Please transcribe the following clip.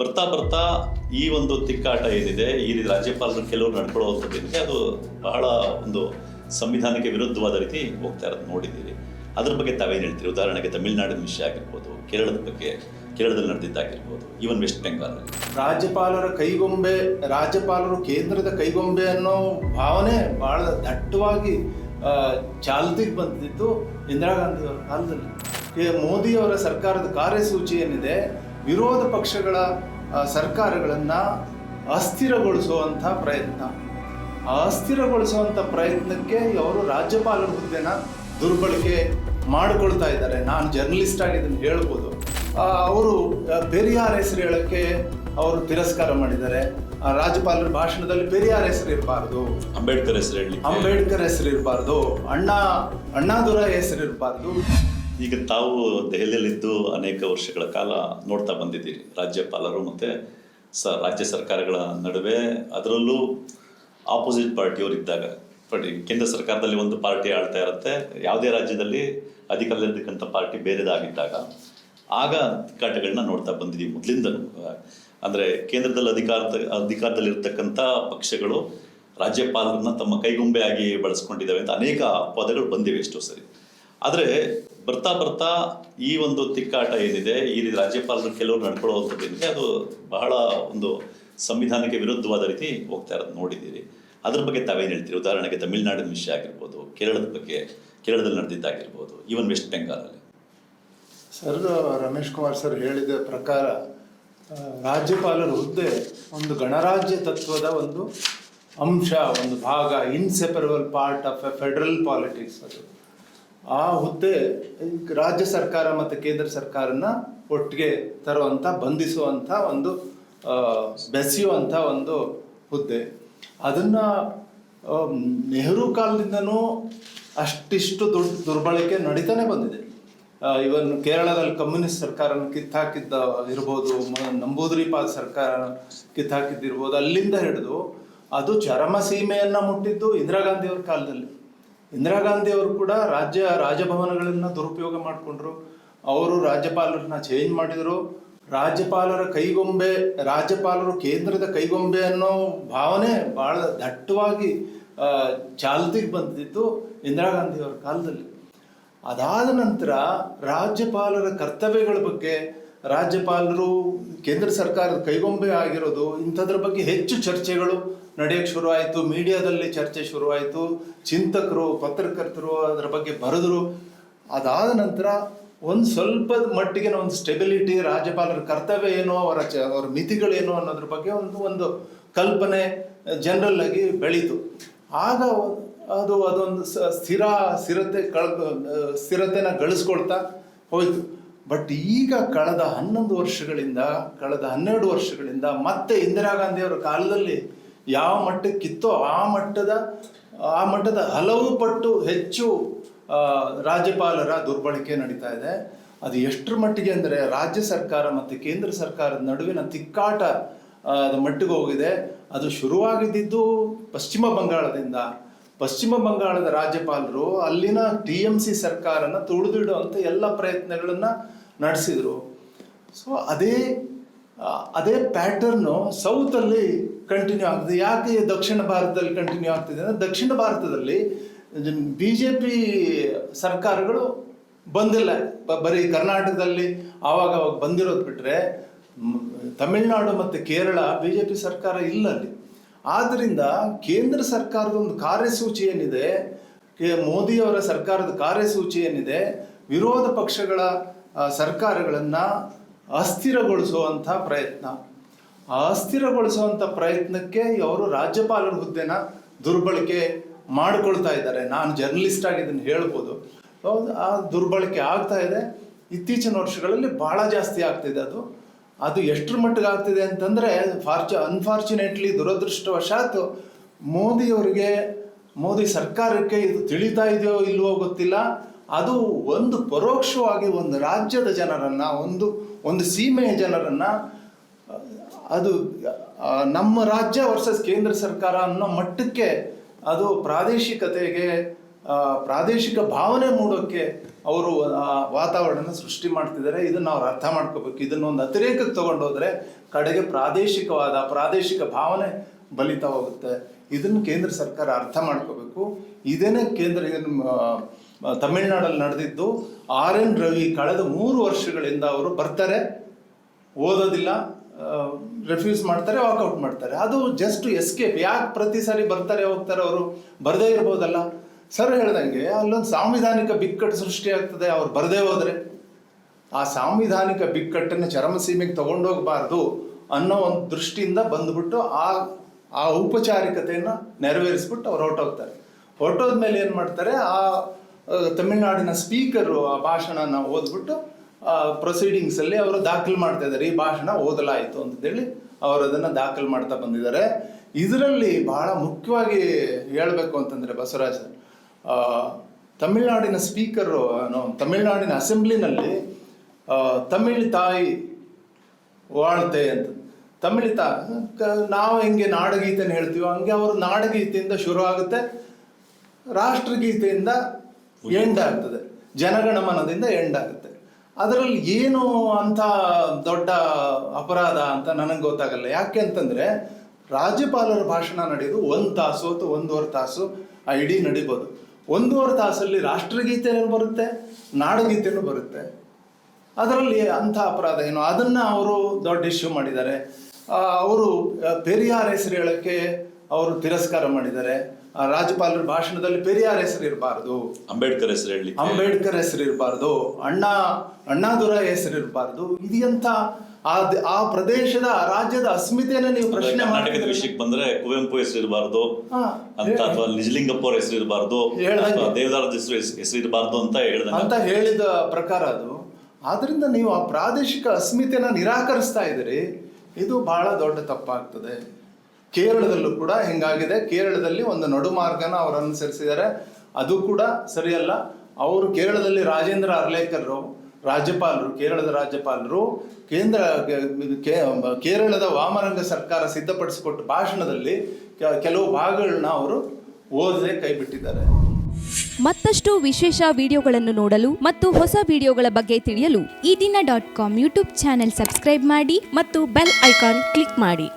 ಬರ್ತಾ ಬರ್ತಾ ಈ ಒಂದು ತಿಕ್ಕಾಟ ಏನಿದೆ, ಈ ರೀತಿ ರಾಜ್ಯಪಾಲರು ಕೆಲವರು ನಡ್ಕೊಳ್ಳುವಂಥದ್ದೇನಿದೆ ಅದು ಬಹಳ ಒಂದು ಸಂವಿಧಾನಕ್ಕೆ ವಿರುದ್ಧವಾದ ರೀತಿ ಹೋಗ್ತಾ ಇರೋದು ನೋಡಿದ್ದೀವಿ. ಅದ್ರ ಬಗ್ಗೆ ತಾವೇನು ಹೇಳ್ತೀರಿ? ಉದಾಹರಣೆಗೆ ತಮಿಳುನಾಡಿನ ವಿಷಯ ಆಗಿರ್ಬೋದು, ಕೇರಳದ ಬಗ್ಗೆ, ಕೇರಳದಲ್ಲಿ ನಡೆದಿದ್ದಾಗಿರ್ಬೋದು, ಈವನ್ ವೆಸ್ಟ್ ಬೆಂಗಾಲ್ ರಾಜ್ಯಪಾಲರ ಕೈಗೊಂಬೆ, ರಾಜ್ಯಪಾಲರು ಕೇಂದ್ರದ ಕೈಗೊಂಬೆ ಅನ್ನೋ ಭಾವನೆ ಬಹಳ ದಟ್ಟವಾಗಿ ಚಾಲ್ತಿಗೆ ಬಂದಿದ್ದು ಇಂದಿರಾ ಗಾಂಧಿಯವರ ಕಾಲದಲ್ಲಿ. ಮೋದಿಯವರ ಸರ್ಕಾರದ ಕಾರ್ಯಸೂಚಿ ಏನಿದೆ ವಿರೋಧ ಪಕ್ಷಗಳ ಸರ್ಕಾರಗಳನ್ನು ಅಸ್ಥಿರಗೊಳಿಸುವಂಥ ಪ್ರಯತ್ನ. ಅಸ್ಥಿರಗೊಳಿಸುವಂಥ ಪ್ರಯತ್ನಕ್ಕೆ ಅವರು ರಾಜ್ಯಪಾಲರ ಹುದ್ದೆನ ದುರ್ಬಳಕೆ ಮಾಡಿಕೊಳ್ತಾ ಇದ್ದಾರೆ. ನಾನು ಜರ್ನಲಿಸ್ಟ್ ಆಗಿ ಇದನ್ನು ಹೇಳ್ಬೋದು. ಅವರು ಪೆರಿಯಾರ್ ಹೆಸರು ಹೇಳಕ್ಕೆ ಅವರು ತಿರಸ್ಕಾರ ಮಾಡಿದ್ದಾರೆ. ಆ ರಾಜ್ಯಪಾಲರ ಭಾಷಣದಲ್ಲಿ ಪೆರಿಯಾರ್ ಹೆಸರು ಇರಬಾರ್ದು. ಅಂಬೇಡ್ಕರ್ ಹೆಸರು ಹೇಳಿ ಅಂಬೇಡ್ಕರ್ ಹೆಸರು ಇರಬಾರ್ದು. ಅಣ್ಣ ಅಣ್ಣಾದುರ ಹೆಸರು ಇರಬಾರ್ದು. ಈಗ ತಾವು ದೆಹಲಿಯಲ್ಲಿದ್ದು ಅನೇಕ ವರ್ಷಗಳ ಕಾಲ ನೋಡ್ತಾ ಬಂದಿದ್ದೀರಿ. ರಾಜ್ಯಪಾಲರು ಮತ್ತು ಸ ರಾಜ್ಯ ಸರ್ಕಾರಗಳ ನಡುವೆ ಅದರಲ್ಲೂ ಆಪೋಸಿಟ್ ಪಾರ್ಟಿಯವರಿದ್ದಾಗ ನೋಡಿ ಕೇಂದ್ರ ಸರ್ಕಾರದಲ್ಲಿ ಒಂದು ಪಾರ್ಟಿ ಆಳ್ತಾ ಇರುತ್ತೆ. ಯಾವುದೇ ರಾಜ್ಯದಲ್ಲಿ ಅಧಿಕಾರದಲ್ಲಿರ್ತಕ್ಕಂಥ ಪಾರ್ಟಿ ಬೇರೆದಾಗಿದ್ದಾಗ ಆಗ ತಿಕ್ಕಾಟಗಳನ್ನ ನೋಡ್ತಾ ಬಂದಿದ್ದೀವಿ ಮೊದಲಿಂದಲೂ. ಅಂದರೆ ಕೇಂದ್ರದಲ್ಲಿ ಅಧಿಕಾರದ ಅಧಿಕಾರದಲ್ಲಿರ್ತಕ್ಕಂಥ ಪಕ್ಷಗಳು ರಾಜ್ಯಪಾಲರನ್ನ ತಮ್ಮ ಕೈಗೊಂಬೆಯಾಗಿ ಬಳಸ್ಕೊಂಡಿದ್ದಾವೆ ಅಂತ ಅನೇಕ ಪದಗಳು ಬಂದಿವೆ ಎಷ್ಟೋ ಸರಿ. ಆದರೆ ಬರ್ತಾ ಬರ್ತಾ ಈ ಒಂದು ತಿಕ್ಕಾಟ ಏನಿದೆ, ಈ ರೀತಿ ರಾಜ್ಯಪಾಲರು ಕೆಲವರು ನಡ್ಕೊಳ್ಳುವಂಥದ್ದೇನಿದೆ ಅದು ಬಹಳ ಒಂದು ಸಂವಿಧಾನಕ್ಕೆ ವಿರುದ್ಧವಾದ ರೀತಿ ಹೋಗ್ತಾ ಇರೋದು ನೋಡಿದ್ದೀರಿ. ಅದ್ರ ಬಗ್ಗೆ ತಾವೇನು ಹೇಳ್ತೀರಿ? ಉದಾಹರಣೆಗೆ ತಮಿಳುನಾಡಿನ ವಿಷಯ ಆಗಿರ್ಬೋದು, ಕೇರಳದ ಬಗ್ಗೆ, ಕೇರಳದಲ್ಲಿ ನಡೆದಿದ್ದಾಗಿರ್ಬೋದು ಈವನ್ ವೆಸ್ಟ್ ಬೆಂಗಾಲಲ್ಲಿ ಸರ್, ರಮೇಶ್ ಕುಮಾರ್ ಸರ್ ಹೇಳಿದ ಪ್ರಕಾರ ರಾಜ್ಯಪಾಲರ ಹುದ್ದೆ ಒಂದು ಗಣರಾಜ್ಯ ತತ್ವದ ಒಂದು ಅಂಶ, ಒಂದು ಭಾಗ inseparable part of a federal politics ಅದು. ಆ ಹುದ್ದೆ ರಾಜ್ಯ ಸರ್ಕಾರ ಮತ್ತು ಕೇಂದ್ರ ಸರ್ಕಾರನ ಒಟ್ಟಿಗೆ ತರುವಂಥ ಬಂಧಿಸುವಂಥ ಒಂದು ಬೆಸೆಯುವಂಥ ಒಂದು ಹುದ್ದೆ. ಅದನ್ನು ನೆಹರು ಕಾಲದಿಂದನೂ ಅಷ್ಟಿಷ್ಟು ದುಡ್ ದುರ್ಬಳಕೆ ನಡೀತಾನೆ ಬಂದಿದೆ. ಇವನ್ ಕೇರಳದಲ್ಲಿ ಕಮ್ಯುನಿಸ್ಟ್ ಸರ್ಕಾರನ ಕಿತ್ತಾಕಿದ್ದ ಇರ್ಬೋದು ನಂಬೂದಿರಿಪಾದ ಸರ್ಕಾರ ಕಿತ್ತಾಕಿದ್ದಿರ್ಬೋದು, ಅಲ್ಲಿಂದ ಹಿಡಿದು ಅದು ಚರಮ ಸೀಮೆಯನ್ನು ಮುಟ್ಟಿದ್ದು ಇಂದಿರಾ ಗಾಂಧಿಯವ್ರ ಕಾಲದಲ್ಲಿ. ಇಂದಿರಾ ಗಾಂಧಿ ಅವರು ಕೂಡ ರಾಜ್ಯ ರಾಜಭವನಗಳನ್ನ ದುರುಪಯೋಗ ಮಾಡಿಕೊಂಡ್ರು. ಅವರು ರಾಜ್ಯಪಾಲರನ್ನ ಚೇಂಜ್ ಮಾಡಿದರು. ರಾಜ್ಯಪಾಲರ ಕೈಗೊಂಬೆ, ರಾಜ್ಯಪಾಲರು ಕೇಂದ್ರದ ಕೈಗೊಂಬೆ ಅನ್ನೋ ಭಾವನೆ ಬಹಳ ದಟ್ಟವಾಗಿ ಚಾಲ್ತಿಗೆ ಬಂದಿದ್ದು ಇಂದಿರಾ ಗಾಂಧಿ ಅವರ ಕಾಲದಲ್ಲಿ. ಅದಾದ ನಂತರ ರಾಜ್ಯಪಾಲರ ಕರ್ತವ್ಯಗಳ ಬಗ್ಗೆ ರಾಜ್ಯಪಾಲರು ಕೇಂದ್ರ ಸರ್ಕಾರದ ಕೈಗೊಂಬೆ ಆಗಿರೋದು ಇಂಥದ್ರ ಬಗ್ಗೆ ಹೆಚ್ಚು ಚರ್ಚೆಗಳು ನಡೆಯಕ್ಕೆ ಶುರುವಾಯಿತು, ಮೀಡಿಯಾದಲ್ಲಿ ಚರ್ಚೆ ಶುರುವಾಯಿತು, ಚಿಂತಕರು, ಪತ್ರಕರ್ತರು ಅದರ ಬಗ್ಗೆ ಬರೆದರು. ಅದಾದ ನಂತರ ಒಂದು ಸ್ವಲ್ಪ ಮಟ್ಟಿಗೆ ಒಂದು ಸ್ಟೆಬಿಲಿಟಿ ರಾಜ್ಯಪಾಲರ ಕರ್ತವ್ಯ ಏನು ಅವರ ಚ, ಅವರ ಮಿತಿಗಳೇನು ಅನ್ನೋದ್ರ ಬಗ್ಗೆ ಒಂದು ಒಂದು ಕಲ್ಪನೆ ಜನರಲ್ ಆಗಿ ಬೆಳೀತು. ಆಗ ಅದು ಅದೊಂದು ಸ್ಥಿರ, ಸ್ಥಿರತೆ ಕಳ್ ಸ್ಥಿರತೆನ ಗಳಿಸ್ಕೊಳ್ತಾ ಹೋಯ್ತು. ಬಟ್ ಈಗ ಕಳೆದ ಹನ್ನೊಂದು ವರ್ಷಗಳಿಂದ, ಕಳೆದ ಹನ್ನೆರಡು ವರ್ಷಗಳಿಂದ ಮತ್ತೆ ಇಂದಿರಾ ಗಾಂಧಿಯವರ ಕಾಲದಲ್ಲಿ ಯಾವ ಮಟ್ಟಕ್ಕಿತ್ತೋ ಆ ಮಟ್ಟದ ಆ ಮಟ್ಟದ ಹಲವು ಪಟ್ಟು ಹೆಚ್ಚು ರಾಜ್ಯಪಾಲರ ದುರ್ಬಳಕೆ ನಡೀತಾ ಇದೆ. ಅದು ಎಷ್ಟರ ಮಟ್ಟಿಗೆ ಅಂದರೆ ರಾಜ್ಯ ಸರ್ಕಾರ ಮತ್ತು ಕೇಂದ್ರ ಸರ್ಕಾರದ ನಡುವಿನ ತಿಕ್ಕಾಟ ಮಟ್ಟಿಗೆ ಹೋಗಿದೆ. ಅದು ಶುರುವಾಗಿದ್ದಿದ್ದು ಪಶ್ಚಿಮ ಬಂಗಾಳದಿಂದ. ಪಶ್ಚಿಮ ಬಂಗಾಳದ ರಾಜ್ಯಪಾಲರು ಅಲ್ಲಿನ ಟಿ ಎಂ ಸಿ ಸರ್ಕಾರನ ತುಳಿದಿಡುವಂಥ ಎಲ್ಲ ಪ್ರಯತ್ನಗಳನ್ನು ನಡೆಸಿದರು. ಸೊ ಅದೇ ಅದೇ ಪ್ಯಾಟರ್ನು ಸೌತಲ್ಲಿ ಕಂಟಿನ್ಯೂ ಆಗ್ತದೆ. ಯಾಕೆ ದಕ್ಷಿಣ ಭಾರತದಲ್ಲಿ ಕಂಟಿನ್ಯೂ ಆಗ್ತಿದೆ ಅಂದರೆ ದಕ್ಷಿಣ ಭಾರತದಲ್ಲಿ ಬಿ ಜೆ ಪಿ ಸರ್ಕಾರಗಳು ಬಂದಿಲ್ಲ. ಬರೀ ಕರ್ನಾಟಕದಲ್ಲಿ ಆವಾಗ ಅವಾಗ ಬಂದಿರೋದು ಬಿಟ್ಟರೆ ತಮಿಳುನಾಡು ಮತ್ತು ಕೇರಳ ಬಿ ಜೆ ಪಿ ಸರ್ಕಾರ ಇಲ್ಲ ಅಲ್ಲಿ. ಆದ್ದರಿಂದ ಕೇಂದ್ರ ಸರ್ಕಾರದ ಒಂದು ಕಾರ್ಯಸೂಚಿ ಏನಿದೆ ಮೋದಿಯವರ ಸರ್ಕಾರದ ಕಾರ್ಯಸೂಚಿ ಏನಿದೆ, ವಿರೋಧ ಪಕ್ಷಗಳ ಸರ್ಕಾರಗಳನ್ನು ಅಸ್ಥಿರಗೊಳಿಸುವಂಥ ಪ್ರಯತ್ನ. ಆ ಅಸ್ಥಿರಗೊಳಿಸುವಂಥ ಪ್ರಯತ್ನಕ್ಕೆ ಅವರು ರಾಜ್ಯಪಾಲರ ಹುದ್ದೆನ ದುರ್ಬಳಕೆ ಮಾಡಿಕೊಳ್ತಾ ಇದ್ದಾರೆ. ನಾನು ಜರ್ನಲಿಸ್ಟ್ ಆಗಿ ಇದನ್ನು ಹೇಳ್ಬೋದು. ಆ ದುರ್ಬಳಕೆ ಆಗ್ತಾ ಇದೆ. ಇತ್ತೀಚಿನ ವರ್ಷಗಳಲ್ಲಿ ಭಾಳ ಜಾಸ್ತಿ ಆಗ್ತಿದೆ ಅದು. ಅದು ಎಷ್ಟರ ಮಟ್ಟಿಗೆ ಆಗ್ತಿದೆ ಅಂತಂದರೆ, ಫಾರ್ಚು ಅನ್ಫಾರ್ಚುನೇಟ್ಲಿ ದುರದೃಷ್ಟವಶಾತ್ ಮೋದಿಯವರಿಗೆ, ಮೋದಿ ಸರ್ಕಾರಕ್ಕೆ ಇದು ತಿಳಿತಾ ಇದೆಯೋ ಇಲ್ವೋ ಗೊತ್ತಿಲ್ಲ. ಅದು ಒಂದು ಪರೋಕ್ಷವಾಗಿ ಒಂದು ರಾಜ್ಯದ ಜನರನ್ನು, ಒಂದು ಒಂದು ಸೀಮೆಯ ಜನರನ್ನು, ಅದು ನಮ್ಮ ರಾಜ್ಯ ವರ್ಸಸ್ ಕೇಂದ್ರ ಸರ್ಕಾರ ಅನ್ನೋ ಮಟ್ಟಕ್ಕೆ ಅದು ಪ್ರಾದೇಶಿಕತೆಗೆ ಪ್ರಾದೇಶಿಕ ಭಾವನೆ ಮೂಡೋಕ್ಕೆ ಅವರು ವಾತಾವರಣ ಸೃಷ್ಟಿ ಮಾಡ್ತಿದ್ದಾರೆ. ಇದನ್ನು ಅವ್ರು ಅರ್ಥ ಮಾಡ್ಕೋಬೇಕು. ಇದನ್ನ ಒಂದು ಅತಿರೇಕಕ್ಕೆ ತಗೊಂಡೋದ್ರೆ ಕಡೆಗೆ ಪ್ರಾದೇಶಿಕವಾದ, ಪ್ರಾದೇಶಿಕ ಭಾವನೆ ಬಲಿತಾ ಹೋಗುತ್ತೆ. ಇದನ್ನು ಕೇಂದ್ರ ಸರ್ಕಾರ ಅರ್ಥ ಮಾಡ್ಕೋಬೇಕು. ಇದೇನೇ ಕೇಂದ್ರ ತಮಿಳ್ನಾಡಲ್ಲಿ ನಡೆದಿದ್ದು ಆರ್ ಎನ್ ರವಿ ಕಳೆದ ಮೂರು ವರ್ಷಗಳಿಂದ ಅವರು ಬರ್ತಾರೆ ಓದೋದಿಲ್ಲ ರೆಫ್ಯೂಸ್ ಮಾಡ್ತಾರೆ ವಾಕೌಟ್ ಮಾಡ್ತಾರೆ. ಅದು ಜಸ್ಟ್ ಎಸ್ಕೇಪ್ ಯಾಕೆ ಪ್ರತಿ ಸಾರಿ ಬರ್ತಾರೆ ಹೋಗ್ತಾರೆ ಅವರು? ಬರದೇ ಇರ್ಬೋದಲ್ಲ. ಸರ್ ಹೇಳ್ದಂಗೆ ಅಲ್ಲೊಂದು ಸಾಂವಿಧಾನಿಕ ಬಿಕ್ಕಟ್ಟು ಸೃಷ್ಟಿ ಆಗ್ತದೆ ಅವ್ರು ಬರದೇ ಹೋದರೆ. ಆ ಸಾಂವಿಧಾನಿಕ ಬಿಕ್ಕಟ್ಟನ್ನು ಚರಮಸೀಮೆಗೆ ತಗೊಂಡೋಗಬಾರ್ದು ಅನ್ನೋ ಒಂದು ದೃಷ್ಟಿಯಿಂದ ಬಂದ್ಬಿಟ್ಟು ಆ ಆ ಔಪಚಾರಿಕತೆಯನ್ನು ನೆರವೇರಿಸ್ಬಿಟ್ಟು ಅವ್ರು ಹೊರಟೋಗ್ತಾರೆ. ಹೊರಟೋದ್ಮೇಲೆ ಏನು ಮಾಡ್ತಾರೆ? ಆ, ತಮಿಳ್ನಾಡಿನ ಸ್ಪೀಕರು ಆ ಭಾಷಣನ ಓದ್ಬಿಟ್ಟು ಪ್ರೊಸೀಡಿಂಗ್ಸ್ ಅಲ್ಲಿ ಅವರು ದಾಖಲು ಮಾಡ್ತಾ ಇದ್ದಾರೆ. ಈ ಭಾಷಣ ಓದಲಾಯಿತು ಅಂತೇಳಿ ಅವರು ಅದನ್ನ ದಾಖಲು ಮಾಡ್ತಾ ಬಂದಿದ್ದಾರೆ. ಇದರಲ್ಲಿ ಬಹಳ ಮುಖ್ಯವಾಗಿ ಹೇಳಬೇಕು ಅಂತಂದ್ರೆ ಬಸವರಾಜ್ ತಮಿಳ್ನಾಡಿನ ಸ್ಪೀಕರು ತಮಿಳ್ನಾಡಿನ ಅಸೆಂಬ್ಲಿನಲ್ಲಿ ತಮಿಳ್ ತಾಯಿ ವಾಳ್ತೆ ಅಂತ. ತಮಿಳ್ ತಾ ನಾವು ಹೆಂಗೆ ನಾಡಗೀತೆನ ಹೇಳ್ತೀವೋ, ಹಂಗೆ ಅವರು ನಾಡಗೀತೆಯಿಂದ ಶುರು ಆಗುತ್ತೆ ರಾಷ್ಟ್ರಗೀತೆಯಿಂದ ಎಂಡ್ ಆಗ್ತದೆ ಜನಗಣಮನದಿಂದ ಎಂಡ್ ಆಗುತ್ತೆ ಅದರಲ್ಲಿ ಏನು ಅಂತ ದೊಡ್ಡ ಅಪರಾಧ ಅಂತ ನನಗೆ ಗೊತ್ತಾಗಲ್ಲ. ಯಾಕೆ ಅಂತಂದ್ರೆ, ರಾಜ್ಯಪಾಲರ ಭಾಷಣ ನಡೆಯೋದು ಒಂದು ತಾಸು ಅಥವಾ ಒಂದೂವರೆ ತಾಸು ಆ ಇಡೀ ನಡಿಬೋದು. ಒಂದೂವರೆ ತಾಸಲ್ಲಿ ರಾಷ್ಟ್ರಗೀತೆನೂ ಬರುತ್ತೆ, ನಾಡಗೀತೆನೂ ಬರುತ್ತೆ. ಅದರಲ್ಲಿ ಅಂಥ ಅಪರಾಧ ಏನು? ಅದನ್ನ ಅವರು ದೊಡ್ಡ ಇಶ್ಯೂ ಮಾಡಿದ್ದಾರೆ. ಅವರು ಪೆರಿಯಾರ್ ಹೆಸರು ಹೇಳಕ್ಕೆ ಅವರು ತಿರಸ್ಕಾರ ಮಾಡಿದ್ದಾರೆ. ರಾಜ್ಯಪಾಲರ ಭಾಷಣದಲ್ಲಿ ಪೆರಿಯಾರ್ ಹೆಸರು ಇರಬಾರದು. ಅಂಬೇಡ್ಕರ್ ಹೆಸರು ಹೇಳಿ ಅಂಬೇಡ್ಕರ್ ಹೆಸರು ಇರಬಾರದು. ಅಣ್ಣ ಅಣ್ಣಾದುರ ಹೆಸರು ಇರಬಾರದು. ಇದು ಎಂತ ಆ ಪ್ರದೇಶದ ರಾಜ್ಯದ ಅಸ್ಮಿತೆಯನ್ನು ನೀವು ಪ್ರಶ್ನೆ ಕರ್ನಾಟಕದ ಮಾಡ್ತಿದ್ದೀರಲ್ಲ. ವಿಷಯಕ್ಕೆ ಬಂದ್ರೆ ಕುವೆಂಪು ಹೆಸರು ಇರಬಾರದು. ಅಂತ ಅಥವಾ ನಿಜಲಿಂಗಪ್ಪ ಅವ್ರ ಹೆಸರು ಇರಬಾರದು. ದೇವದಾರದ ಹೆಸರು ಹೆಸರು ಇರಬಾರ್ದು ಅಂತ ಹೇಳಿದ ಅಂತ ಹೇಳಿದ ಪ್ರಕಾರ ಅದು. ಆದ್ರಿಂದ ನೀವು ಆ ಪ್ರಾದೇಶಿಕ ಅಸ್ಮಿತೆನ ನಿರಾಕರಿಸ್ತಾ ಇದ್ದೀರಿ. ಇದು ಬಹಳ ದೊಡ್ಡ ತಪ್ಪಾಗ್ತದೆ. ಕೇರಳದಲ್ಲೂ ಕೂಡ ಹಿಂಗಾಗಿದೆ. ಕೇರಳದಲ್ಲಿ ಒಂದು ನಡುಮಾರ್ಗನ ಅವರು ಅನುಸರಿಸಿದ್ದಾರೆ. ಅದು ಕೂಡ ಸರಿಯಲ್ಲ. ಅವರು ಕೇರಳದಲ್ಲಿ ರಾಜೇಂದ್ರ ಅರ್ಲೇಕರ್ ರಾಜ್ಯಪಾಲರು, ಕೇರಳದ ರಾಜ್ಯಪಾಲರು, ಕೇಂದ್ರ ಕೇರಳದ ವಾಮರಂಗ ಸರ್ಕಾರ ಸಿದ್ಧಪಡಿಸಿಕೊಟ್ಟ ಭಾಷಣದಲ್ಲಿ ಕೆಲವು ಭಾಗಗಳನ್ನ ಅವರು ಓದದೆ ಕೈಬಿಟ್ಟಿದ್ದಾರೆ ಮತ್ತಷ್ಟು ವಿಶೇಷ ವಿಡಿಯೋಗಳನ್ನು ನೋಡಲು ಮತ್ತು ಹೊಸ ವಿಡಿಯೋಗಳ ಬಗ್ಗೆ ತಿಳಿಯಲು ಈ ದಿನ dot com YouTube channel subscribe ಮಾಡಿ ಮತ್ತು ಬೆಲ್ ಐಕಾನ್ ಕ್ಲಿಕ್ ಮಾಡಿ.